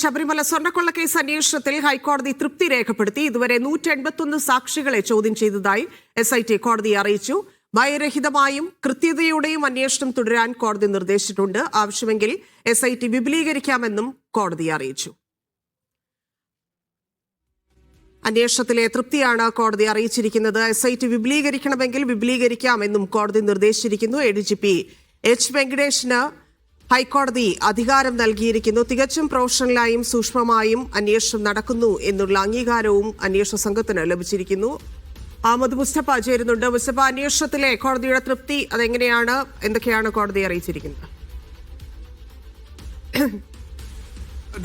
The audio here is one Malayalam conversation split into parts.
ശബരിമല സ്വർണക്കൊള്ള കേസ് അന്വേഷണത്തിൽ ഹൈക്കോടതി തൃപ്തി രേഖപ്പെടുത്തി. ഇതുവരെ നൂറ്റി എൺപത്തൊന്ന് സാക്ഷികളെ ചോദ്യം ചെയ്തതായി എസ് ഐ ടി കോടതിയെ അറിയിച്ചു. ഭയരഹിതമായും കൃത്യതയോടെയും അന്വേഷണം തുടരാൻ കോടതി നിർദ്ദേശിച്ചിട്ടുണ്ട്. ആവശ്യമെങ്കിൽ എസ് ഐ ടി വിപുലീകരിക്കാമെന്നും കോടതി അറിയിച്ചു. അന്വേഷണത്തിലെ തൃപ്തിയാണ് കോടതി അറിയിച്ചിരിക്കുന്നത്. എസ് ഐ ടി വിപുലീകരിക്കണമെങ്കിൽ വിപുലീകരിക്കാമെന്നും കോടതി നിർദ്ദേശിച്ചിരിക്കുന്നു. A D G P H വെങ്കടേഷിന് ഹൈക്കോടതി അധികാരം നൽകിയിരിക്കുന്നു. തികച്ചും പ്രൊഫഷണലായും സൂക്ഷ്മമായും അന്വേഷണം നടക്കുന്നു എന്നുള്ള അംഗീകാരവും അന്വേഷണ സംഘത്തിന് ലഭിച്ചിരിക്കുന്നു. അഹമ്മദ് മുസ്തഫ ചേരുന്നുണ്ട്. മുസ്തഫ അന്വേഷണത്തിലെ കോടതിയുടെ തൃപ്തി അതെങ്ങനെയാണ്? എന്തൊക്കെയാണ് കോടതി അറിയിച്ചിരിക്കുന്നത്?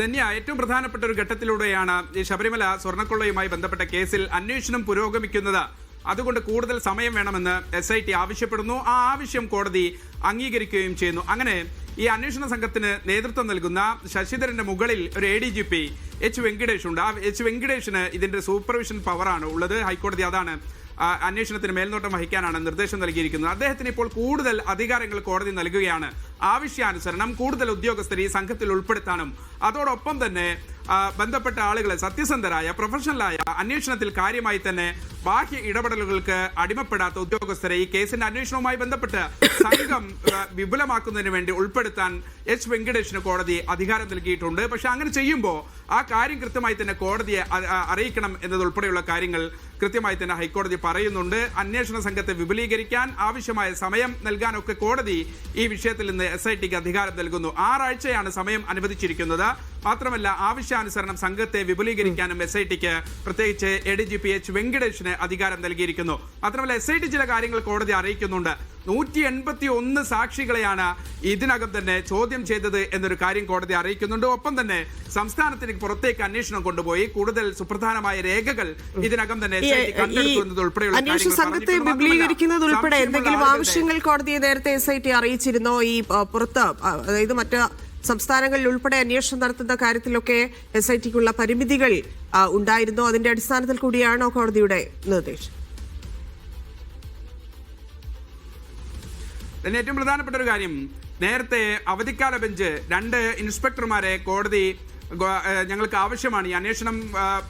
ധന്യ ഏറ്റവും പ്രധാനപ്പെട്ട ഒരു ഘട്ടത്തിലൂടെയാണ് ഈ ശബരിമല സ്വർണക്കൊള്ളയുമായി ബന്ധപ്പെട്ട കേസിൽ അന്വേഷണം പുരോഗമിക്കുന്നത് അതുകൊണ്ട് കൂടുതൽ സമയം വേണമെന്ന് എസ് ഐ ടി ആവശ്യപ്പെടുന്നു. ആ ആവശ്യം കോടതി അംഗീകരിക്കുകയും ചെയ്യുന്നു. അങ്ങനെ ഈ അന്വേഷണ സംഘത്തിന് നേതൃത്വം നൽകുന്ന ശശിധരന്റെ മുകളിൽ ഒരു A D G P H Venkitesh ഉണ്ട്. ആ എച്ച് വെങ്കടേഷിന് ഇതിന്റെ സൂപ്പർവിഷൻ പവറാണ് ഉള്ളത്. ഹൈക്കോടതി അതാണ് അന്വേഷണത്തിന് മേൽനോട്ടം വഹിക്കാനാണ് നിർദ്ദേശം നൽകിയിരിക്കുന്നത്. അദ്ദേഹത്തിന് ഇപ്പോൾ കൂടുതൽ അധികാരങ്ങൾ കോടതി നൽകുകയാണ്. ആവശ്യാനുസരണം കൂടുതൽ ഉദ്യോഗസ്ഥരെ സംഘത്തിൽ ഉൾപ്പെടുത്താനും അതോടൊപ്പം തന്നെ ബന്ധപ്പെട്ട ആളുകളെ സത്യസന്ധരായ പ്രൊഫഷണലായ അന്വേഷണത്തിൽ കാര്യമായി തന്നെ ബാഹ്യ ഇടപെടലുകൾക്ക് അടിമപ്പെടാത്ത ഉദ്യോഗസ്ഥരെ ഈ കേസിന്റെ അന്വേഷണവുമായി ബന്ധപ്പെട്ട് സംഘം വിപുലമാക്കുന്നതിന് വേണ്ടി ഉൾപ്പെടുത്താൻ എച്ച് വെങ്കടേഷിന് കോടതി അധികാരം നൽകിയിട്ടുണ്ട്. പക്ഷെ അങ്ങനെ ചെയ്യുമ്പോൾ ആ കാര്യം കൃത്യമായി തന്നെ കോടതിയെ അറിയിക്കണം എന്നതുൾപ്പെടെയുള്ള കാര്യങ്ങൾ കൃത്യമായി തന്നെ ഹൈക്കോടതി പറയുന്നുണ്ട്. അന്വേഷണ സംഘത്തെ വിപുലീകരിക്കാൻ ആവശ്യമായ സമയം നൽകാനൊക്കെ കോടതി ഈ വിഷയത്തിൽ നിന്ന് എസ് ഐ ടിക്ക് അധികാരം നൽകുന്നു. ആറാഴ്ചയാണ് സമയം അനുവദിച്ചിരിക്കുന്നത്. മാത്രമല്ല ആവശ്യാനുസരണം സംഘത്തെ വിപുലീകരിക്കാനും എസ് ഐ ടിക്ക് പ്രത്യേകിച്ച് A D G P H വെങ്കടേഷിന് അധികാരം നൽകിയിരിക്കുന്നു. മാത്രമല്ല എസ് ഐ ടി ചില കാര്യങ്ങൾ കോടതി അറിയിക്കുന്നുണ്ട്. നൂറ്റി എൺപത്തി ഒന്ന് സാക്ഷികളെയാണ് ഇതിനകം തന്നെ ചോദ്യം ചെയ്തത് എന്നൊരു കാര്യം കോടതി അറിയിക്കുന്നുണ്ട്. ഒപ്പം തന്നെ സംസ്ഥാനത്തിന് പുറത്തേക്ക് അന്വേഷണം കൊണ്ടുപോയി. കൂടുതൽ സുപ്രധാനമായ രേഖകൾ ഇതിനകം തന്നെ അന്വേഷണ സംഘത്തെ വിപുലീകരിക്കുന്നത് ഉൾപ്പെടെ എന്തെങ്കിലും ആവശ്യങ്ങൾ കോടതിയെ നേരത്തെ എസ് ഐ ടി അറിയിച്ചിരുന്നോ? ഈ പുറത്ത് അതായത് മറ്റ് സംസ്ഥാനങ്ങളിൽ ഉൾപ്പെടെ അന്വേഷണം നടത്തുന്ന കാര്യത്തിലൊക്കെ എസ് ഐ ടിക്കുള്ള പരിമിതികൾ ഉണ്ടായിരുന്നു. അതിന്റെ അടിസ്ഥാനത്തിൽ കൂടിയാണോ കോടതിയുടെ നിർദ്ദേശം? പിന്നെ ഏറ്റവും പ്രധാനപ്പെട്ട ഒരു കാര്യം. നേരത്തെ അവധിക്കാല ബെഞ്ച് രണ്ട് ഇൻസ്പെക്ടർമാരെ കോടതി ഞങ്ങൾക്ക് ആവശ്യമാണ്. ഈ അന്വേഷണം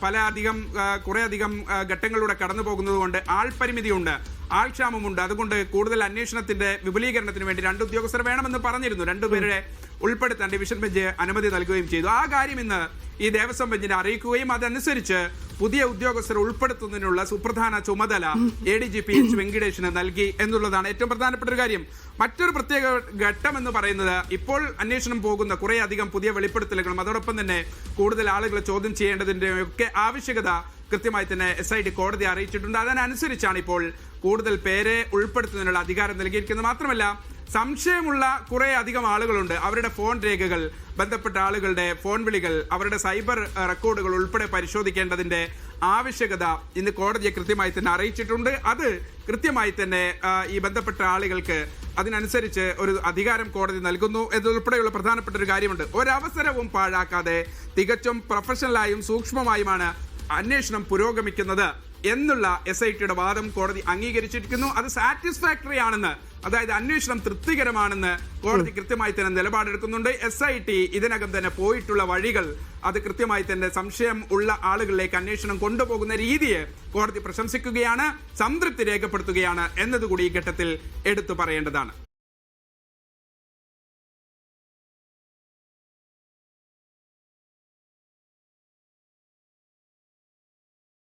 പല അധികം കുറേ അധികം ഘട്ടങ്ങളിലൂടെ കടന്നു പോകുന്നത് കൊണ്ട് ആൾപരിമിതിയുണ്ട്. ആൾക്ഷാമമുണ്ട്. അതുകൊണ്ട് കൂടുതൽ അന്വേഷണത്തിന്റെ വിപുലീകരണത്തിന് വേണ്ടി രണ്ട് ഉദ്യോഗസ്ഥർ വേണമെന്ന് പറഞ്ഞിരുന്നു. രണ്ടുപേരുടെ ഉൾപ്പെടുത്താൻ ഡിവിഷൻ ബെഞ്ച് അനുമതി നൽകുകയും ചെയ്തു. ആ കാര്യം ഇന്ന് ഈ ദേവസ്വം ബെഞ്ചിനെ അറിയിക്കുകയും അതനുസരിച്ച് പുതിയ ഉദ്യോഗസ്ഥരെ ഉൾപ്പെടുത്തുന്നതിനുള്ള സുപ്രധാന ചുമതല A D G P H വെങ്കിടേഷിന് നൽകി എന്നുള്ളതാണ് ഏറ്റവും പ്രധാനപ്പെട്ട ഒരു കാര്യം. മറ്റൊരു പ്രത്യേക ഘട്ടം എന്ന് പറയുന്നത് ഇപ്പോൾ അന്വേഷണം പോകുന്ന കുറേയധികം പുതിയ വെളിപ്പെടുത്തലുകളും അതോടൊപ്പം തന്നെ കൂടുതൽ ആളുകളെ ചോദ്യം ചെയ്യേണ്ടതിന്റെ ഒക്കെ ആവശ്യകത കൃത്യമായി തന്നെ എസ് ഐ ഡി കോടതി അറിയിച്ചിട്ടുണ്ട്. അതിനനുസരിച്ചാണ് ഇപ്പോൾ കൂടുതൽ പേരെ ഉൾപ്പെടുത്തുന്നതിനുള്ള അധികാരം നൽകിയിരിക്കുന്നത്. മാത്രമല്ല സംശയമുള്ള കുറെ അധികം ആളുകളുണ്ട്. അവരുടെ ഫോൺ രേഖകൾ ബന്ധപ്പെട്ട ആളുകളുടെ ഫോൺ വിളികൾ അവരുടെ സൈബർ റെക്കോർഡുകൾ ഉൾപ്പെടെ പരിശോധിക്കേണ്ടതിന്റെ ആവശ്യകത ഇന്ന് കോടതിയെ കൃത്യമായി തന്നെ അറിയിച്ചിട്ടുണ്ട്. അത് കൃത്യമായി തന്നെ ഈ ബന്ധപ്പെട്ട ആളുകൾക്ക് അതിനനുസരിച്ച് ഒരു അധികാരം കോടതി നൽകുന്നു എന്നതുൾപ്പെടെയുള്ള പ്രധാനപ്പെട്ട ഒരു കാര്യമുണ്ട്. ഒരവസരവും പാഴാക്കാതെ തികച്ചും പ്രൊഫഷണലായും സൂക്ഷ്മമായുമാണ് അന്വേഷണം പുരോഗമിക്കുന്നത് എന്നുള്ള എസ് ഐ ടിയുടെ വാദം കോടതി അംഗീകരിച്ചിരിക്കുന്നു. അത് സാറ്റിസ്ഫാക്ടറി ആണെന്ന് അതായത് അന്വേഷണം തൃപ്തികരമാണെന്ന് കോടതി കൃത്യമായി തന്നെ നിലപാടെടുക്കുന്നുണ്ട്. എസ് ഐ ടി ഇതിനകം തന്നെ പോയിട്ടുള്ള വഴികൾ അത് കൃത്യമായി തന്നെ സംശയം ഉള്ള ആളുകളിലേക്ക് അന്വേഷണം കൊണ്ടുപോകുന്ന രീതിയെ കോടതി പ്രശംസിക്കുകയാണ് സംതൃപ്തി രേഖപ്പെടുത്തുകയാണ് എന്നതുകൂടി ഈ ഘട്ടത്തിൽ എടുത്തു പറയേണ്ടതാണ്.